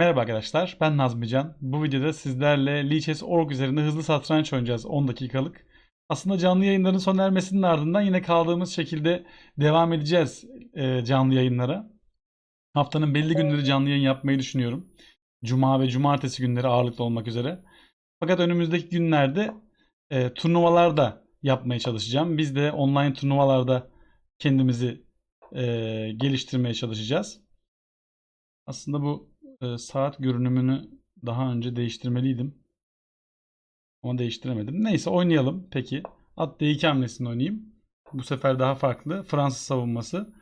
Merhaba arkadaşlar, ben Nazmican. Bu videoda sizlerle Lichess.org üzerinde hızlı satranç oynayacağız 10 dakikalık. Aslında canlı yayınların sona ermesinin ardından yine kaldığımız şekilde devam edeceğiz e, canlı yayınlara. Haftanın belli günleri canlı yayın yapmayı düşünüyorum. Cuma ve cumartesi günleri ağırlıklı olmak üzere. Fakat önümüzdeki günlerde e, turnuvalar da yapmaya çalışacağım. Biz de online turnuvalarda kendimizi e, geliştirmeye çalışacağız. Aslında bu e, saat görünümünü daha önce değiştirmeliydim. Ama değiştiremedim. Neyse oynayalım peki. At D2 hamlesini oynayayım. Bu sefer daha farklı. Fransız savunması.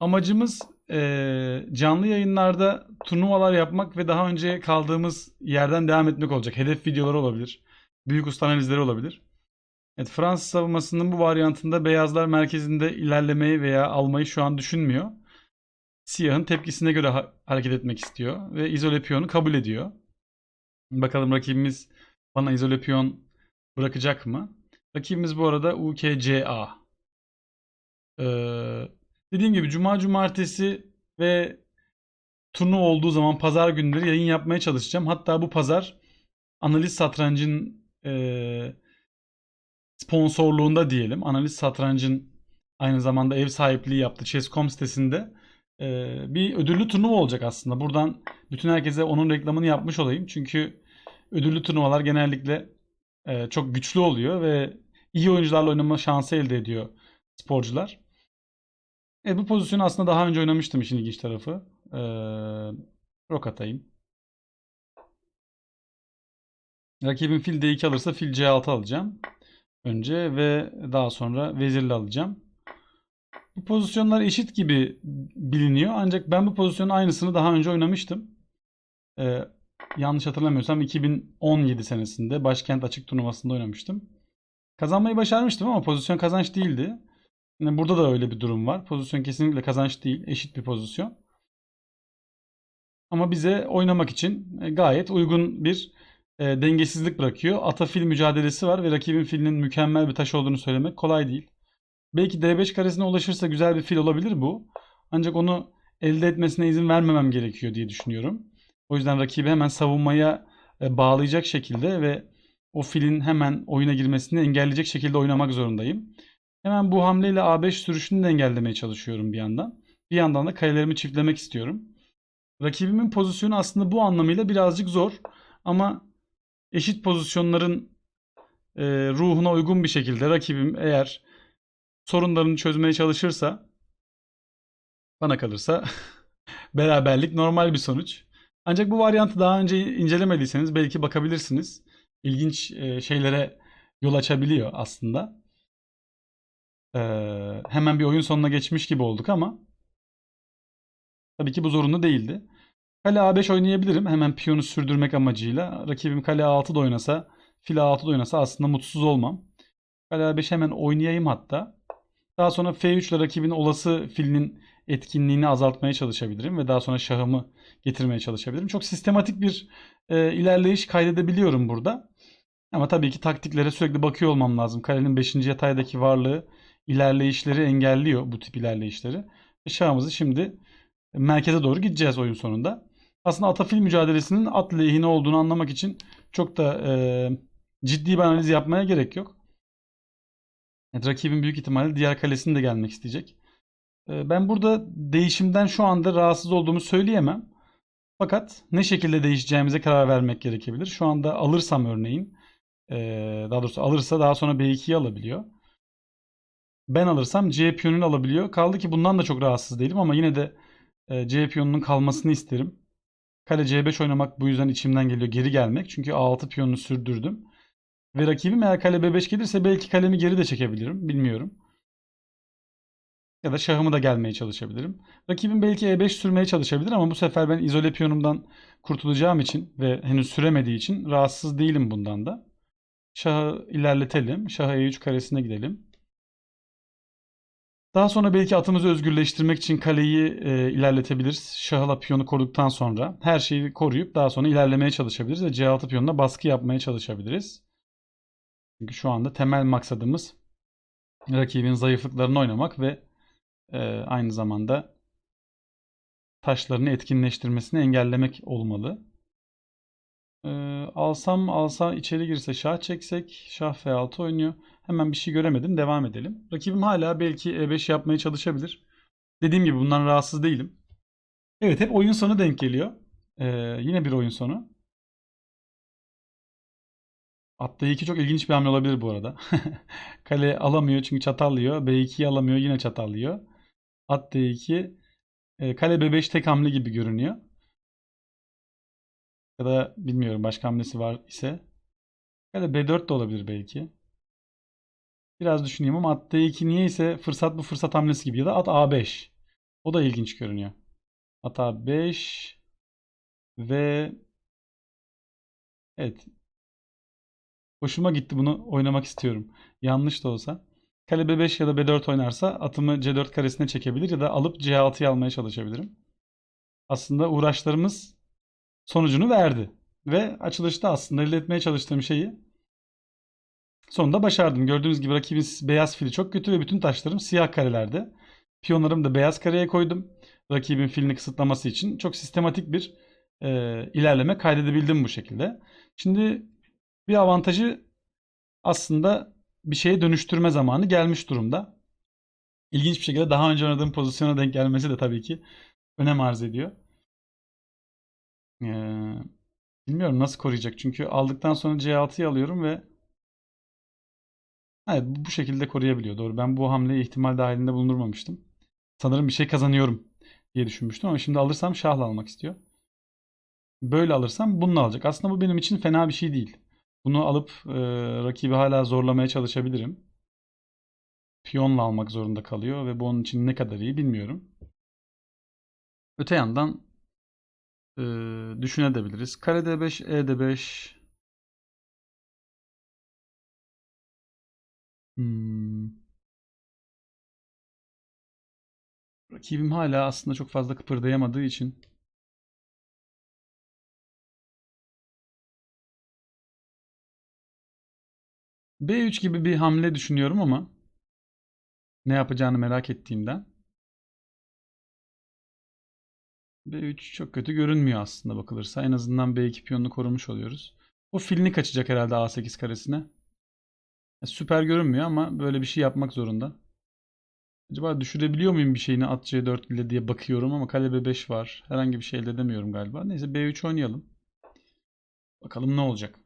Amacımız e, canlı yayınlarda turnuvalar yapmak ve daha önce kaldığımız yerden devam etmek olacak. Hedef videoları olabilir. Büyük usta analizleri olabilir. Evet, Fransız savunmasının bu varyantında beyazlar merkezinde ilerlemeyi veya almayı şu an düşünmüyor. Siyahın tepkisine göre ha- hareket etmek istiyor ve izole piyonu kabul ediyor. Bakalım rakibimiz bana izole piyon bırakacak mı? Rakibimiz bu arada UKCA. Ee, dediğim gibi cuma cumartesi ve turnuva olduğu zaman pazar günleri yayın yapmaya çalışacağım. Hatta bu pazar analiz satrancın e, sponsorluğunda diyelim. Analiz satrancın aynı zamanda ev sahipliği yaptığı Chess.com sitesinde bir ödüllü turnuva olacak aslında. Buradan bütün herkese onun reklamını yapmış olayım. Çünkü ödüllü turnuvalar genellikle e, çok güçlü oluyor ve iyi oyuncularla oynama şansı elde ediyor sporcular. E, bu pozisyonu aslında daha önce oynamıştım işin ilginç tarafı. E, rok atayım. Rakibim fil D2 alırsa fil C6 alacağım. Önce ve daha sonra vezirle alacağım. Bu pozisyonlar eşit gibi biliniyor. Ancak ben bu pozisyonun aynısını daha önce oynamıştım. Ee, yanlış hatırlamıyorsam 2017 senesinde Başkent Açık Turnuvası'nda oynamıştım. Kazanmayı başarmıştım ama pozisyon kazanç değildi. Yani burada da öyle bir durum var. Pozisyon kesinlikle kazanç değil. Eşit bir pozisyon. Ama bize oynamak için e, gayet uygun bir e, dengesizlik bırakıyor. Ata fil mücadelesi var ve rakibin filinin mükemmel bir taş olduğunu söylemek kolay değil. Belki D5 karesine ulaşırsa güzel bir fil olabilir bu. Ancak onu elde etmesine izin vermemem gerekiyor diye düşünüyorum. O yüzden rakibi hemen savunmaya e, bağlayacak şekilde ve o filin hemen oyuna girmesini engelleyecek şekilde oynamak zorundayım. Hemen bu hamleyle A5 sürüşünü de engellemeye çalışıyorum bir yandan. Bir yandan da karelerimi çiftlemek istiyorum. Rakibimin pozisyonu aslında bu anlamıyla birazcık zor. Ama eşit pozisyonların e, ruhuna uygun bir şekilde rakibim eğer sorunlarını çözmeye çalışırsa bana kalırsa beraberlik normal bir sonuç. Ancak bu varyantı daha önce incelemediyseniz belki bakabilirsiniz. İlginç e, şeylere yol açabiliyor aslında. Ee, hemen bir oyun sonuna geçmiş gibi olduk ama tabii ki bu zorunlu değildi. Kale A5 oynayabilirim hemen piyonu sürdürmek amacıyla. Rakibim kale A6 da oynasa, fil A6 da oynasa aslında mutsuz olmam. Kale A5 hemen oynayayım hatta. Daha sonra F3 ile rakibin olası filinin etkinliğini azaltmaya çalışabilirim ve daha sonra şahımı getirmeye çalışabilirim. Çok sistematik bir e, ilerleyiş kaydedebiliyorum burada. Ama tabii ki taktiklere sürekli bakıyor olmam lazım. Kalenin 5. yataydaki varlığı ilerleyişleri engelliyor bu tip ilerleyişleri. Şahımızı şimdi merkeze doğru gideceğiz oyun sonunda. Aslında atafil mücadelesinin at lehine olduğunu anlamak için çok da e, ciddi bir analiz yapmaya gerek yok. Evet, rakibin büyük ihtimalle diğer kalesini de gelmek isteyecek. E, ben burada değişimden şu anda rahatsız olduğumu söyleyemem. Fakat ne şekilde değişeceğimize karar vermek gerekebilir. Şu anda alırsam örneğin, e, daha doğrusu alırsa daha sonra B2'yi alabiliyor. Ben alırsam C piyonunu alabiliyor. Kaldı ki bundan da çok rahatsız değilim ama yine de e, C piyonunun kalmasını isterim. Kale C5 oynamak bu yüzden içimden geliyor. Geri gelmek. Çünkü A6 piyonunu sürdürdüm. Ve rakibim eğer kale B5 gelirse belki kalemi geri de çekebilirim. Bilmiyorum. Ya da şahımı da gelmeye çalışabilirim. Rakibim belki E5 sürmeye çalışabilir ama bu sefer ben izole piyonumdan kurtulacağım için ve henüz süremediği için rahatsız değilim bundan da. Şahı ilerletelim. Şahı E3 karesine gidelim. Daha sonra belki atımızı özgürleştirmek için kaleyi e, ilerletebiliriz. Şahla piyonu koruduktan sonra her şeyi koruyup daha sonra ilerlemeye çalışabiliriz ve C6 piyonuna baskı yapmaya çalışabiliriz. Çünkü şu anda temel maksadımız rakibin zayıflıklarını oynamak ve e, aynı zamanda taşlarını etkinleştirmesini engellemek olmalı. Ee, alsam alsa içeri girse şah çeksek. Şah F6 oynuyor. Hemen bir şey göremedim. Devam edelim. Rakibim hala belki E5 yapmaya çalışabilir. Dediğim gibi bundan rahatsız değilim. Evet hep oyun sonu denk geliyor. Ee, yine bir oyun sonu. At D2 çok ilginç bir hamle olabilir bu arada. Kale alamıyor çünkü çatallıyor. B2'yi alamıyor yine çatallıyor. At D2 e, kale B5 tek hamle gibi görünüyor. Ya da bilmiyorum başka hamlesi var ise. Kale B4 de olabilir belki. Biraz düşüneyim ama at D2 niye ise fırsat bu fırsat hamlesi gibi ya da at A5. O da ilginç görünüyor. At A5 ve evet Hoşuma gitti bunu oynamak istiyorum. Yanlış da olsa. Kale B5 ya da B4 oynarsa atımı C4 karesine çekebilir ya da alıp C6'yı almaya çalışabilirim. Aslında uğraşlarımız sonucunu verdi. Ve açılışta aslında elde etmeye çalıştığım şeyi sonunda başardım. Gördüğünüz gibi rakibin beyaz fili çok kötü ve bütün taşlarım siyah karelerde. Piyonlarımı da beyaz kareye koydum. Rakibin filini kısıtlaması için çok sistematik bir e, ilerleme kaydedebildim bu şekilde. Şimdi bir avantajı aslında bir şeye dönüştürme zamanı gelmiş durumda. İlginç bir şekilde daha önce oynadığım pozisyona denk gelmesi de tabii ki önem arz ediyor. Ee, bilmiyorum nasıl koruyacak. Çünkü aldıktan sonra C6'yı alıyorum ve evet bu şekilde koruyabiliyor. Doğru. Ben bu hamleyi ihtimal dahilinde bulundurmamıştım. Sanırım bir şey kazanıyorum diye düşünmüştüm ama şimdi alırsam şahla almak istiyor. Böyle alırsam bununla alacak. Aslında bu benim için fena bir şey değil. Bunu alıp e, rakibi hala zorlamaya çalışabilirim. Piyonla almak zorunda kalıyor ve bu onun için ne kadar iyi bilmiyorum. Öte yandan e, düşünebiliriz. Kare D5, E D5 hmm. Rakibim hala aslında çok fazla kıpırdayamadığı için B3 gibi bir hamle düşünüyorum ama ne yapacağını merak ettiğimden. B3 çok kötü görünmüyor aslında bakılırsa. En azından B2 piyonunu korumuş oluyoruz. O filini kaçacak herhalde A8 karesine. Süper görünmüyor ama böyle bir şey yapmak zorunda. Acaba düşürebiliyor muyum bir şeyini at C4 ile diye bakıyorum ama kale B5 var. Herhangi bir şey elde edemiyorum galiba. Neyse B3 oynayalım. Bakalım ne olacak.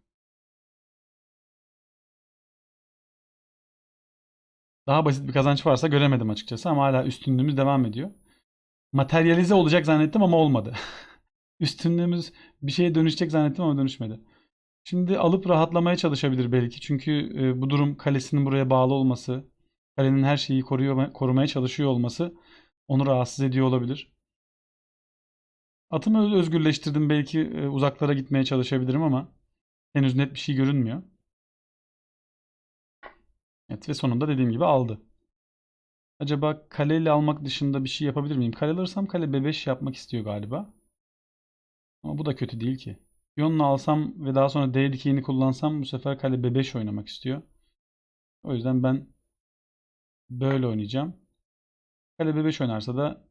Daha basit bir kazanç varsa göremedim açıkçası ama hala üstünlüğümüz devam ediyor. Materyalize olacak zannettim ama olmadı. Üstünlüğümüz bir şeye dönüşecek zannettim ama dönüşmedi. Şimdi alıp rahatlamaya çalışabilir belki. Çünkü e, bu durum kalesinin buraya bağlı olması, kalenin her şeyi koruyor, korumaya çalışıyor olması onu rahatsız ediyor olabilir. Atımı özgürleştirdim. Belki e, uzaklara gitmeye çalışabilirim ama henüz net bir şey görünmüyor. Evet ve sonunda dediğim gibi aldı. Acaba kaleyle almak dışında bir şey yapabilir miyim? Kale alırsam kale B5 yapmak istiyor galiba. Ama bu da kötü değil ki. Piyonla alsam ve daha sonra D dikeyini kullansam bu sefer kale B5 oynamak istiyor. O yüzden ben böyle oynayacağım. Kale B5 oynarsa da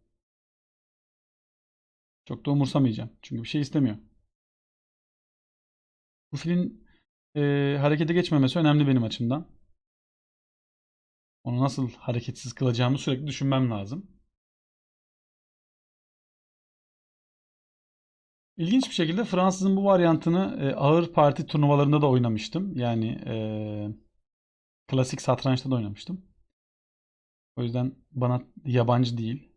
çok da umursamayacağım. Çünkü bir şey istemiyor. Bu filin e, harekete geçmemesi önemli benim açımdan. Onu nasıl hareketsiz kılacağımı sürekli düşünmem lazım. İlginç bir şekilde Fransız'ın bu varyantını e, ağır parti turnuvalarında da oynamıştım. Yani e, klasik satrançta da oynamıştım. O yüzden bana yabancı değil.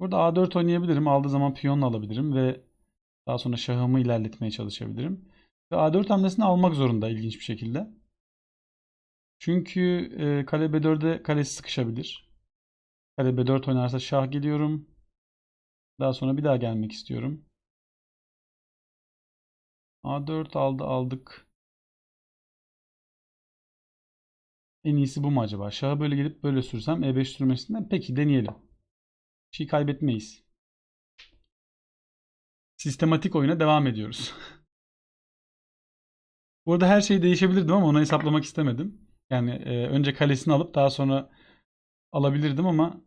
Burada A4 oynayabilirim. Aldığı zaman piyonla alabilirim ve daha sonra şahımı ilerletmeye çalışabilirim. Ve A4 hamlesini almak zorunda ilginç bir şekilde. Çünkü e, kale B4'e kalesi sıkışabilir. Kale B4 oynarsa şah geliyorum. Daha sonra bir daha gelmek istiyorum. A4 aldı aldık. En iyisi bu mu acaba? Şahı böyle gelip böyle sürsem E5 sürmesinden. Peki deneyelim. Bir şey kaybetmeyiz. Sistematik oyuna devam ediyoruz. Burada her şey değişebilirdi ama onu hesaplamak istemedim. Yani e, önce kalesini alıp daha sonra alabilirdim ama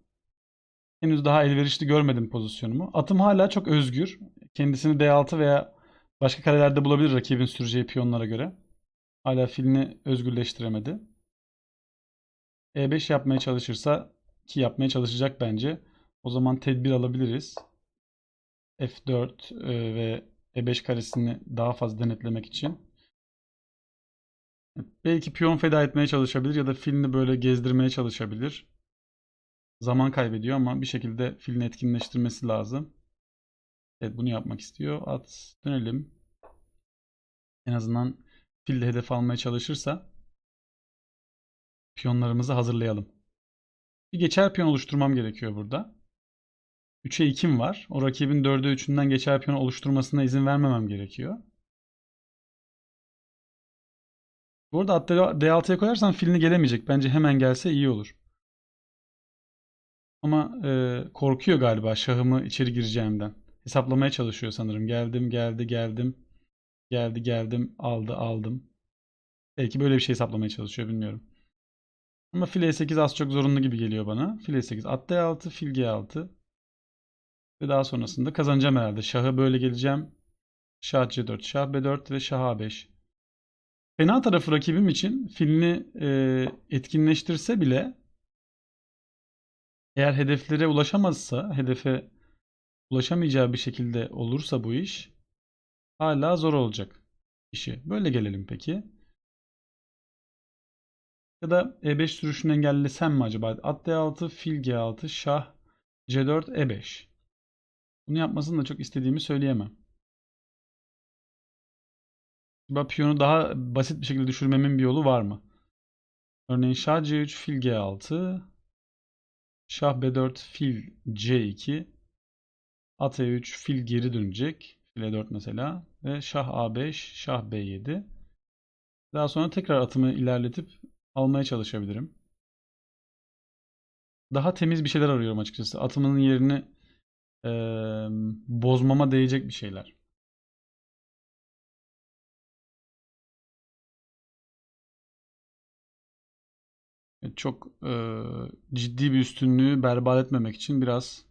Henüz daha elverişli görmedim pozisyonumu. Atım hala çok özgür. Kendisini D6 veya başka karelerde bulabilir rakibin süreceği piyonlara göre. Hala filini özgürleştiremedi. E5 yapmaya çalışırsa ki yapmaya çalışacak bence. O zaman tedbir alabiliriz. F4 e, ve E5 karesini daha fazla denetlemek için. Belki piyon feda etmeye çalışabilir ya da filini böyle gezdirmeye çalışabilir. Zaman kaybediyor ama bir şekilde filini etkinleştirmesi lazım. Evet bunu yapmak istiyor. At dönelim. En azından fille hedef almaya çalışırsa piyonlarımızı hazırlayalım. Bir geçer piyon oluşturmam gerekiyor burada. 3'e 2'm var. O rakibin 4'e 3'ünden geçer piyon oluşturmasına izin vermemem gerekiyor. Bu arada atları D6'ya koyarsam filini gelemeyecek. Bence hemen gelse iyi olur. Ama e, korkuyor galiba şahımı içeri gireceğimden. Hesaplamaya çalışıyor sanırım. Geldim, geldi, geldim. Geldi, geldim, aldı, aldım. Belki böyle bir şey hesaplamaya çalışıyor bilmiyorum. Ama fil E8 az çok zorunlu gibi geliyor bana. Fil E8, at D6, fil G6. Ve daha sonrasında kazanacağım herhalde. Şahı böyle geleceğim. Şah C4, Şah B4 ve Şah A5. Fena tarafı rakibim için filini e, etkinleştirse bile eğer hedeflere ulaşamazsa, hedefe ulaşamayacağı bir şekilde olursa bu iş hala zor olacak işi. Böyle gelelim peki. Ya da E5 sürüşünü engellesem mi acaba? At D6, fil G6, şah C4, E5. Bunu yapmasını da çok istediğimi söyleyemem. Acaba piyonu daha basit bir şekilde düşürmemin bir yolu var mı? Örneğin şah C3, fil G6, şah B4, fil C2, at E3, fil geri dönecek. Fil E4 mesela. Ve şah A5, şah B7. Daha sonra tekrar atımı ilerletip almaya çalışabilirim. Daha temiz bir şeyler arıyorum açıkçası. Atımın yerini e, bozmama değecek bir şeyler. Çok e, ciddi bir üstünlüğü berbat etmemek için biraz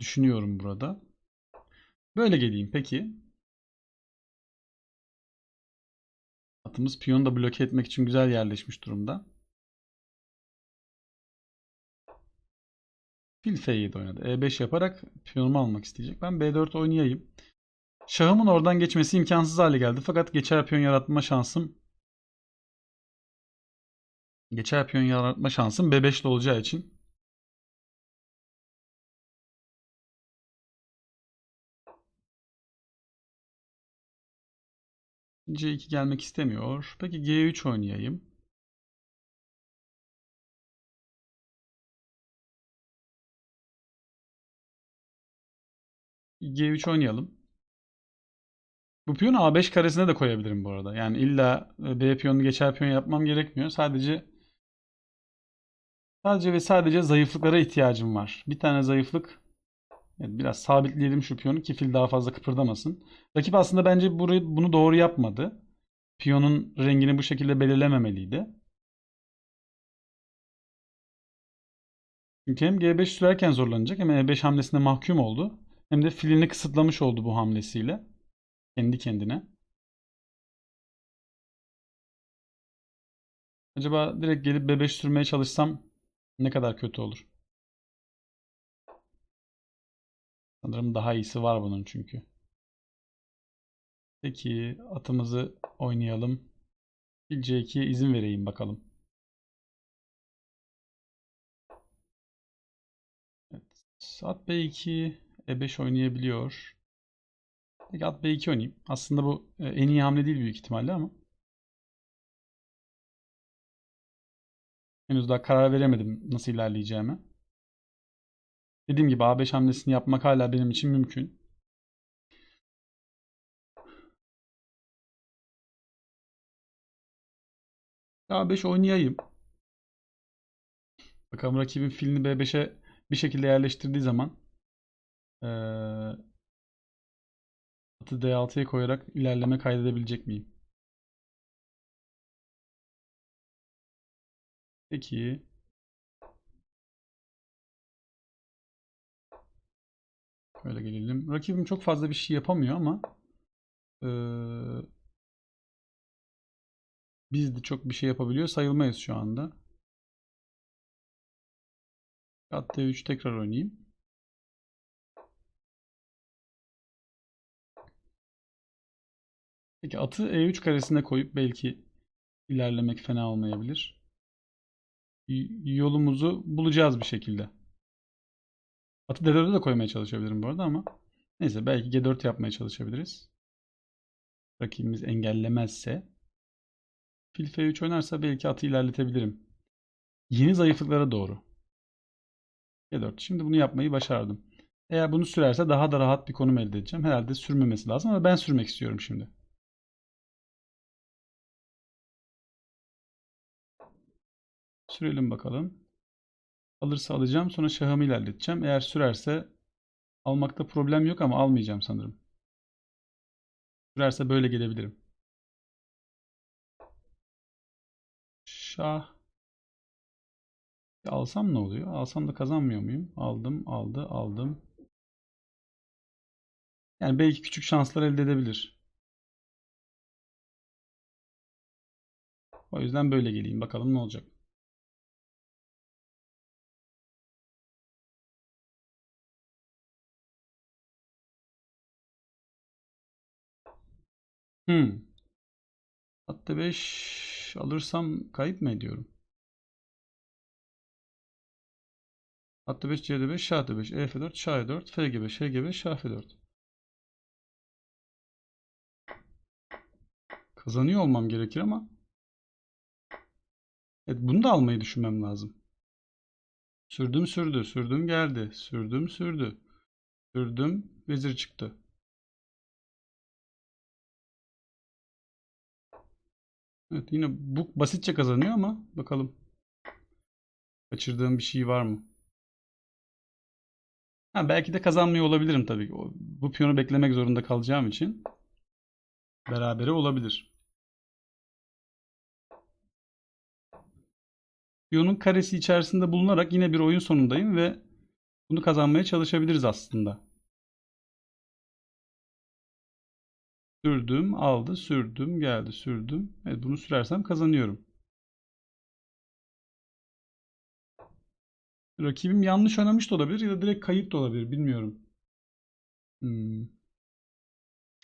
düşünüyorum burada. Böyle geleyim peki. Atımız piyonu da bloke etmek için güzel yerleşmiş durumda. Fil F7 oynadı. E5 yaparak piyonumu almak isteyecek. Ben B4 oynayayım. Şahımın oradan geçmesi imkansız hale geldi. Fakat geçer piyon yaratma şansım geçer piyon yaratma şansım B5'te olacağı için C2 gelmek istemiyor. Peki G3 oynayayım. G3 oynayalım. Bu piyonu A5 karesine de koyabilirim bu arada. Yani illa B piyonunu geçer piyon yapmam gerekmiyor. Sadece sadece ve sadece zayıflıklara ihtiyacım var. Bir tane zayıflık biraz sabitleyelim şu piyonu ki fil daha fazla kıpırdamasın. Rakip aslında bence burayı, bunu doğru yapmadı. Piyonun rengini bu şekilde belirlememeliydi. Çünkü hem G5 sürerken zorlanacak hem E5 hamlesinde mahkum oldu. Hem de filini kısıtlamış oldu bu hamlesiyle. Kendi kendine. Acaba direkt gelip B5 sürmeye çalışsam ne kadar kötü olur? Sanırım daha iyisi var bunun çünkü. Peki atımızı oynayalım. Fil C2'ye izin vereyim bakalım. Evet. At B2 E5 oynayabiliyor. Peki at B2 oynayayım. Aslında bu e, en iyi hamle değil büyük ihtimalle ama. Henüz daha karar veremedim nasıl ilerleyeceğimi. Dediğim gibi A5 hamlesini yapmak hala benim için mümkün. A5 oynayayım. Bakalım rakibin filini B5'e bir şekilde yerleştirdiği zaman ee, atı D6'ya koyarak ilerleme kaydedebilecek miyim? Peki. Şöyle gelelim. Rakibim çok fazla bir şey yapamıyor ama eee, biz de çok bir şey yapabiliyor sayılmayız şu anda. At D3 tekrar oynayayım. Peki atı E3 karesine koyup belki ilerlemek fena olmayabilir. Yolumuzu bulacağız bir şekilde. Atı D4'e de koymaya çalışabilirim bu arada ama neyse belki G4 yapmaya çalışabiliriz. Rakibimiz engellemezse. Fil F3 oynarsa belki atı ilerletebilirim. Yeni zayıflıklara doğru. G4. Şimdi bunu yapmayı başardım. Eğer bunu sürerse daha da rahat bir konum elde edeceğim. Herhalde sürmemesi lazım ama ben sürmek istiyorum şimdi. Sürelim bakalım. Alırsa alacağım. Sonra şahımı ilerleteceğim. Eğer sürerse almakta problem yok ama almayacağım sanırım. Sürerse böyle gelebilirim. Şah. Alsam ne oluyor? Alsam da kazanmıyor muyum? Aldım, aldı, aldım. Yani belki küçük şanslar elde edebilir. O yüzden böyle geleyim. Bakalım ne olacak. Hmm. Hatta 5 alırsam kayıp mı ediyorum? Hatta 5, C'de 5, Şah da 5, E F4, Şah E4, F G5, H G5, Şah F4. Kazanıyor olmam gerekir ama evet, bunu da almayı düşünmem lazım. Sürdüm sürdü, sürdüm geldi, sürdüm sürdü, sürdüm vezir çıktı. Evet yine bu basitçe kazanıyor ama bakalım. Kaçırdığım bir şey var mı? Ha, belki de kazanmıyor olabilirim tabii. Bu piyonu beklemek zorunda kalacağım için berabere olabilir. Piyonun karesi içerisinde bulunarak yine bir oyun sonundayım ve bunu kazanmaya çalışabiliriz aslında. Sürdüm, aldı, sürdüm, geldi, sürdüm. Evet, bunu sürersem kazanıyorum. Rakibim yanlış oynamış da olabilir ya da direkt kayıp da olabilir, bilmiyorum. Hmm.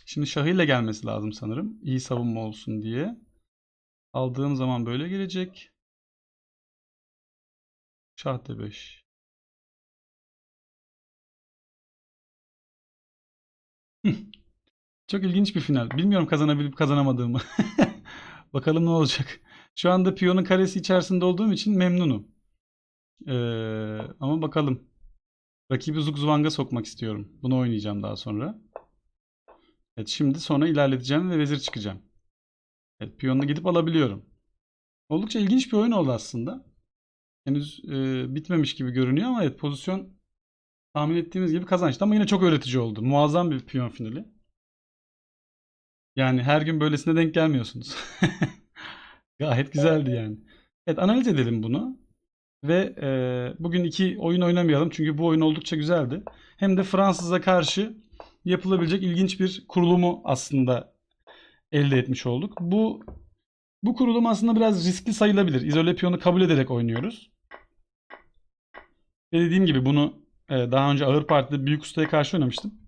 Şimdi şahıyla gelmesi lazım sanırım. İyi savunma olsun diye. Aldığım zaman böyle gelecek. Şah D5. Çok ilginç bir final. Bilmiyorum kazanabilip kazanamadığımı. Bakalım ne olacak. Şu anda piyonun karesi içerisinde olduğum için memnunum. Ee, ama bakalım. Rakibi Zugzwang'a sokmak istiyorum. Bunu oynayacağım daha sonra. Evet şimdi sonra ilerleteceğim ve vezir çıkacağım. Evet piyonunu gidip alabiliyorum. Oldukça ilginç bir oyun oldu aslında. Henüz e, bitmemiş gibi görünüyor ama evet pozisyon tahmin ettiğimiz gibi kazançtı ama yine çok öğretici oldu. Muazzam bir piyon finali. Yani her gün böylesine denk gelmiyorsunuz. Gayet güzeldi yani. Evet analiz edelim bunu. Ve e, bugün iki oyun oynamayalım çünkü bu oyun oldukça güzeldi. Hem de Fransız'a karşı yapılabilecek ilginç bir kurulumu aslında elde etmiş olduk. Bu bu kurulum aslında biraz riskli sayılabilir. İzole piyonu kabul ederek oynuyoruz. Ve dediğim gibi bunu e, daha önce ağır partide büyük ustaya karşı oynamıştım.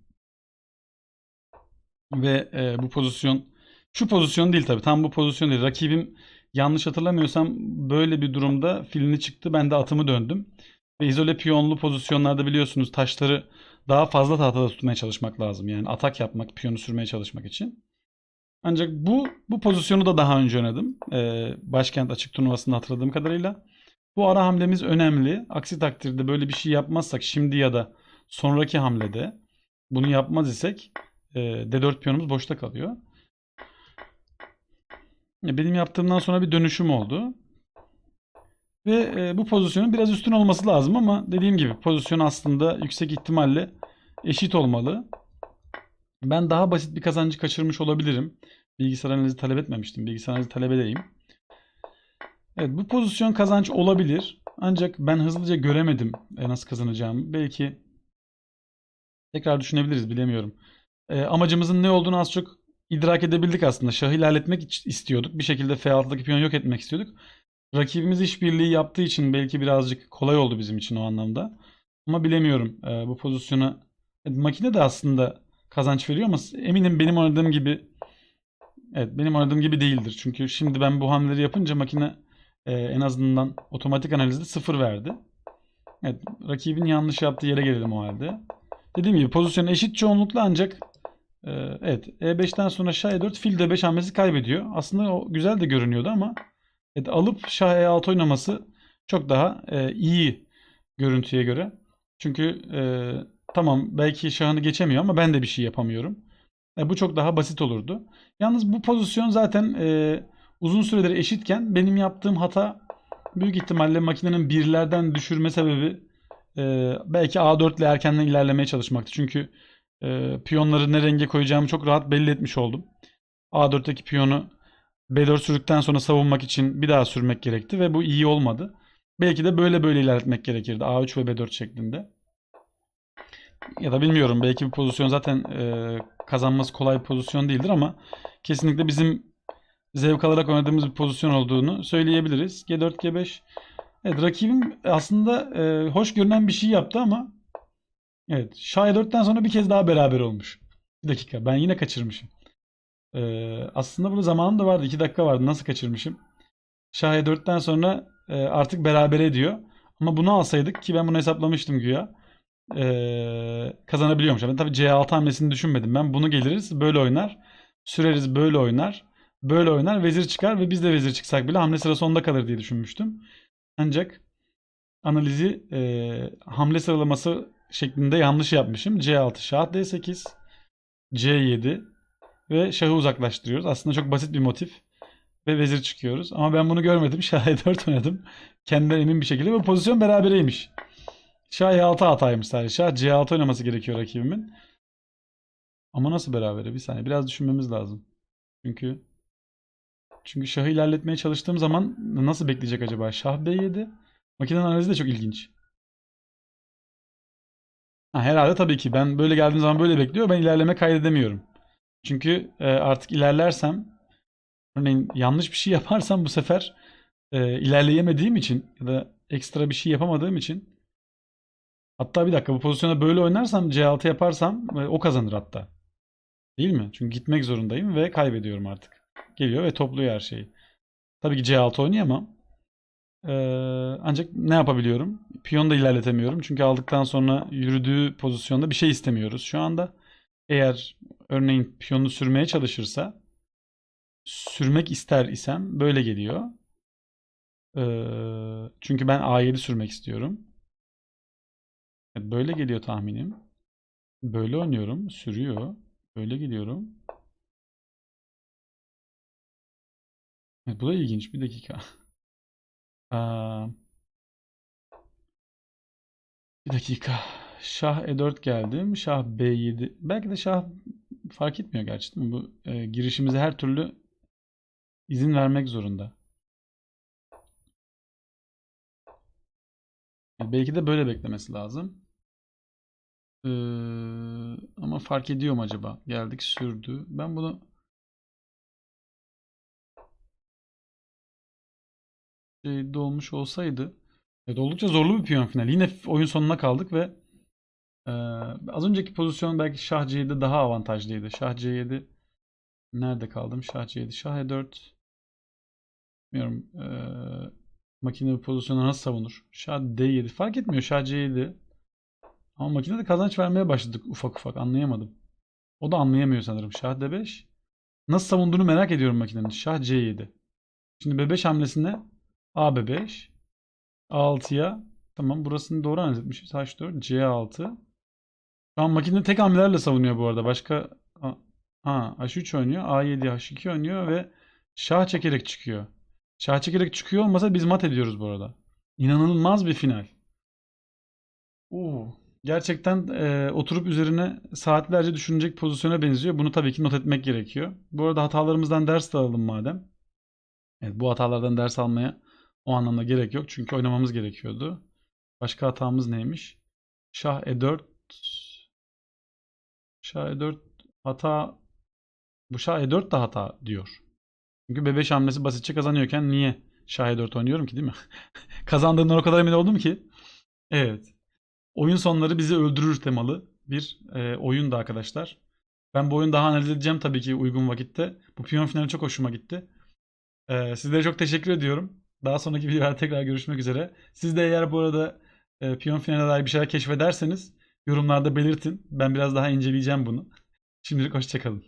Ve e, bu pozisyon şu pozisyon değil tabii. Tam bu pozisyon değil. Rakibim yanlış hatırlamıyorsam böyle bir durumda filini çıktı. Ben de atımı döndüm. Ve izole piyonlu pozisyonlarda biliyorsunuz taşları daha fazla tahtada tutmaya çalışmak lazım. Yani atak yapmak, piyonu sürmeye çalışmak için. Ancak bu bu pozisyonu da daha önce oynadım. Ee, Başkent açık turnuvasında hatırladığım kadarıyla. Bu ara hamlemiz önemli. Aksi takdirde böyle bir şey yapmazsak şimdi ya da sonraki hamlede bunu yapmaz isek e, D4 piyonumuz boşta kalıyor. Benim yaptığımdan sonra bir dönüşüm oldu. Ve e, bu pozisyonun biraz üstün olması lazım ama dediğim gibi pozisyon aslında yüksek ihtimalle eşit olmalı. Ben daha basit bir kazancı kaçırmış olabilirim. Bilgisayar analizi talep etmemiştim. Bilgisayar analizi talep edeyim. Evet bu pozisyon kazanç olabilir. Ancak ben hızlıca göremedim nasıl kazanacağımı. Belki Tekrar düşünebiliriz bilemiyorum. Ee, amacımızın ne olduğunu az çok idrak edebildik aslında. Şahı ilerletmek istiyorduk. Bir şekilde F6'daki piyonu yok etmek istiyorduk. Rakibimiz işbirliği yaptığı için belki birazcık kolay oldu bizim için o anlamda. Ama bilemiyorum ee, bu pozisyona. Evet, makine de aslında kazanç veriyor ama eminim benim oynadığım gibi evet benim oynadığım gibi değildir. Çünkü şimdi ben bu hamleleri yapınca makine e, en azından otomatik analizde sıfır verdi. Evet, rakibin yanlış yaptığı yere gelelim o halde. Dediğim gibi pozisyon eşit çoğunlukla ancak e, evet E5'ten sonra Şah E4 fil D5 hamlesi kaybediyor. Aslında o güzel de görünüyordu ama evet, alıp Şah E6 oynaması çok daha e, iyi görüntüye göre. Çünkü e, tamam belki Şah'ını geçemiyor ama ben de bir şey yapamıyorum. E, bu çok daha basit olurdu. Yalnız bu pozisyon zaten e, uzun süredir eşitken benim yaptığım hata büyük ihtimalle makinenin birlerden düşürme sebebi e, belki A4 ile erkenden ilerlemeye çalışmaktı. Çünkü e, piyonları ne renge koyacağımı çok rahat belli etmiş oldum. A4'teki piyonu B4 sürdükten sonra savunmak için bir daha sürmek gerekti ve bu iyi olmadı. Belki de böyle böyle ilerletmek gerekirdi. A3 ve B4 şeklinde. Ya da bilmiyorum. Belki bu pozisyon zaten e, kazanması kolay bir pozisyon değildir ama kesinlikle bizim zevk alarak oynadığımız bir pozisyon olduğunu söyleyebiliriz. G4, G5. Evet rakibim aslında e, hoş görünen bir şey yaptı ama evet Şah 4'ten sonra bir kez daha beraber olmuş. Bir dakika ben yine kaçırmışım. E, aslında burada zamanım da vardı. 2 dakika vardı. Nasıl kaçırmışım? Şah 4'ten sonra e, artık beraber ediyor. Ama bunu alsaydık ki ben bunu hesaplamıştım güya. E, kazanabiliyormuş. Ben tabii C6 hamlesini düşünmedim. Ben bunu geliriz böyle oynar. Süreriz böyle oynar. Böyle oynar. Vezir çıkar ve biz de vezir çıksak bile hamle sıra sonda kalır diye düşünmüştüm. Ancak analizi e, hamle sıralaması şeklinde yanlış yapmışım. C6 şah D8 C7 ve şahı uzaklaştırıyoruz. Aslında çok basit bir motif. Ve vezir çıkıyoruz. Ama ben bunu görmedim. Şah E4 oynadım. Kendimden emin bir şekilde. Ve pozisyon berabereymiş. Şah E6 hataymış sadece. Şah C6 oynaması gerekiyor rakibimin. Ama nasıl berabere? Bir saniye. Biraz düşünmemiz lazım. Çünkü çünkü şahı ilerletmeye çalıştığım zaman nasıl bekleyecek acaba? Şah B7. Makinenin analizi de çok ilginç. Ha, herhalde tabii ki. Ben böyle geldiğim zaman böyle bekliyor. Ben ilerleme kaydedemiyorum. Çünkü e, artık ilerlersem örneğin yanlış bir şey yaparsam bu sefer e, ilerleyemediğim için ya da ekstra bir şey yapamadığım için hatta bir dakika bu pozisyona böyle oynarsam C6 yaparsam e, o kazanır hatta. Değil mi? Çünkü gitmek zorundayım ve kaybediyorum artık. Geliyor ve topluyor her şeyi. Tabii ki C6 oynayamam. Ee, ancak ne yapabiliyorum? Piyon da ilerletemiyorum. Çünkü aldıktan sonra yürüdüğü pozisyonda bir şey istemiyoruz. Şu anda eğer örneğin piyonu sürmeye çalışırsa sürmek ister isem böyle geliyor. Ee, çünkü ben A7 sürmek istiyorum. Evet, böyle geliyor tahminim. Böyle oynuyorum. Sürüyor. Böyle gidiyorum. Evet, bu da ilginç. Bir dakika. Bir dakika. Şah E4 geldim. Şah B7. Belki de şah fark etmiyor gerçi değil mi? Bu e, girişimize her türlü izin vermek zorunda. Yani belki de böyle beklemesi lazım. Ee, ama fark ediyor mu acaba? Geldik sürdü. Ben bunu şeyde olmuş olsaydı evet, oldukça zorlu bir piyon final. Yine oyun sonuna kaldık ve e, az önceki pozisyon belki Şah C7 daha avantajlıydı. Şah C7 nerede kaldım? Şah C7, Şah E4 bilmiyorum e, makine bu pozisyonu nasıl savunur? Şah D7 fark etmiyor. Şah C7 ama makinede kazanç vermeye başladık ufak ufak anlayamadım. O da anlayamıyor sanırım. Şah D5 nasıl savunduğunu merak ediyorum makinenin. Şah C7 Şimdi B5 hamlesinde A B5 A6'ya tamam burasını doğru analiz etmişiz. H4 C6 Şu an makine tek hamlelerle savunuyor bu arada. Başka ha, H3 oynuyor. A7 H2 oynuyor ve şah çekerek çıkıyor. Şah çekerek çıkıyor olmasa biz mat ediyoruz bu arada. İnanılmaz bir final. Oo, gerçekten e, oturup üzerine saatlerce düşünecek pozisyona benziyor. Bunu tabii ki not etmek gerekiyor. Bu arada hatalarımızdan ders de alalım madem. Evet, bu hatalardan ders almaya o anlamda gerek yok. Çünkü oynamamız gerekiyordu. Başka hatamız neymiş? Şah E4 Şah E4 hata bu Şah E4 de hata diyor. Çünkü B5 hamlesi basitçe kazanıyorken niye Şah E4 oynuyorum ki değil mi? Kazandığımdan o kadar emin oldum ki. Evet. Oyun sonları bizi öldürür temalı bir e, oyundu arkadaşlar. Ben bu oyunu daha analiz edeceğim tabii ki uygun vakitte. Bu piyon finali çok hoşuma gitti. E, sizlere çok teşekkür ediyorum. Daha sonraki videolarda tekrar görüşmek üzere. Siz de eğer bu arada e, piyon finaline dair bir şeyler keşfederseniz yorumlarda belirtin. Ben biraz daha inceleyeceğim bunu. Şimdilik hoşçakalın.